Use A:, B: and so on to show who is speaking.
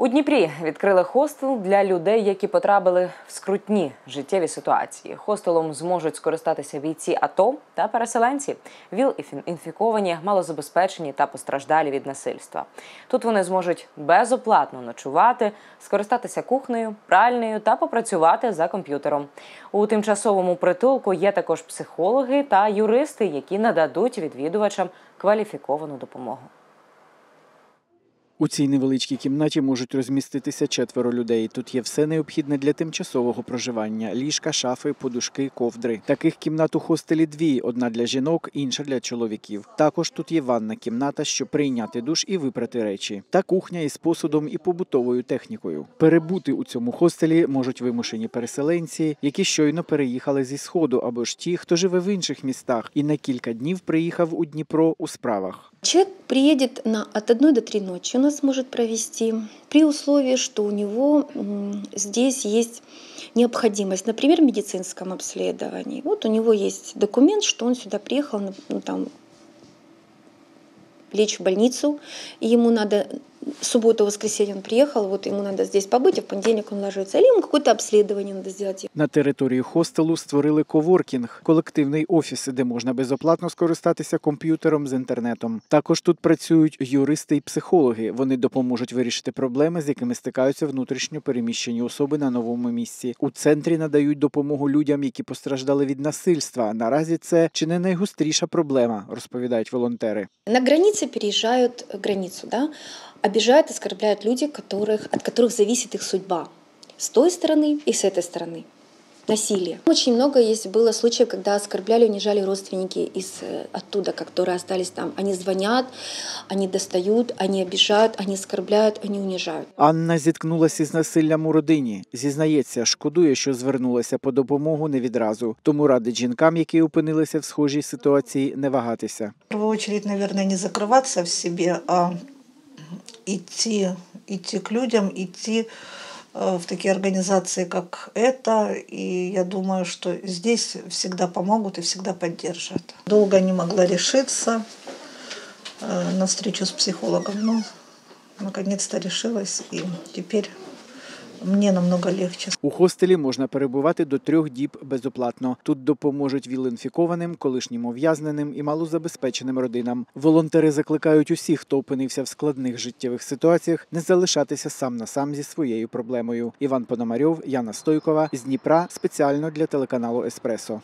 A: У Дніпрі відкрили хостел для людей, які потрапили в скрутні життєві ситуації. Хостелом зможуть скористатися бійці АТО та переселенці, ВІЛ-інфіковані, малозабезпечені та постраждалі від насильства. Тут вони зможуть безоплатно ночувати, скористатися кухнею, пральнею та попрацювати за комп'ютером. У тимчасовому притулку є також психологи та юристи, які нададуть відвідувачам кваліфіковану допомогу.
B: У цій невеличкій кімнаті можуть розміститися четверо людей. Тут є все необхідне для тимчасового проживання: ліжка, шафи, подушки, ковдри. Таких кімнат у хостелі дві: одна для жінок, інша для чоловіків. Також тут є ванна кімната, щоб прийняти душ і випрати речі, та кухня із посудом і побутовою технікою. Перебути у цьому хостелі можуть вимушені переселенці, які щойно переїхали зі сходу, або ж ті, хто живе в інших містах і на кілька днів приїхав у Дніпро у справах.
C: Человек приедет на, от 1 до 3 ночи, у нас может провести, при условии, что у него здесь есть необходимость, например, в медицинском обследовании. Вот у него есть документ, что он сюда приехал, ну, там, лечь в больницу, и ему надо субботу, воскресенье он приехал, вот ему надо здесь побыть, а в понедельник он ложится. Или ему какое-то обследование надо сделать.
B: На території хостелу створили коворкінг, колективний офіс, де можна безоплатно скористатися комп'ютером з інтернетом. Також тут працюють юристи і психологи. Вони допоможуть вирішити проблеми, з якими стикаються внутрішньо переміщені особи на новому місці. У центрі надають допомогу людям, які постраждали від насильства. Наразі це чи не найгостріша проблема, розповідають волонтери.
C: На границе переезжают границу, да, обижают, оскорбляют люди, которых, от которых зависит их судьба. С той стороны и с этой стороны. Насилие. Очень много есть было случаев, когда оскорбляли, унижали родственники из э, оттуда, которые остались там. Они звонят, они достают, они обижают, они оскорбляют, они унижают.
B: Анна зіткнулася з насиллям у родині. Зізнається, шкодує, що звернулася по допомогу не відразу. Тому радить жінкам, які опинилися в схожій ситуації, не вагатися.
D: В первую очередь, наверное, не закрываться в себе, а идти, идти к людям, идти э, в такие организации, как это. И я думаю, что здесь всегда помогут и всегда поддержат. Долго не могла решиться э, на встречу с психологом, но наконец-то решилась, и теперь мне намного легче.
B: У хостелі можна перебувати до трьох діб безоплатно. Тут допоможуть віл-інфікованим, колишнім ув'язненим і малозабезпеченим родинам. Волонтери закликають усіх, хто опинився в складних життєвих ситуаціях, не залишатися сам на сам зі своєю проблемою. Іван Пономарьов, Яна Стойкова з Дніпра спеціально для телеканалу Еспресо.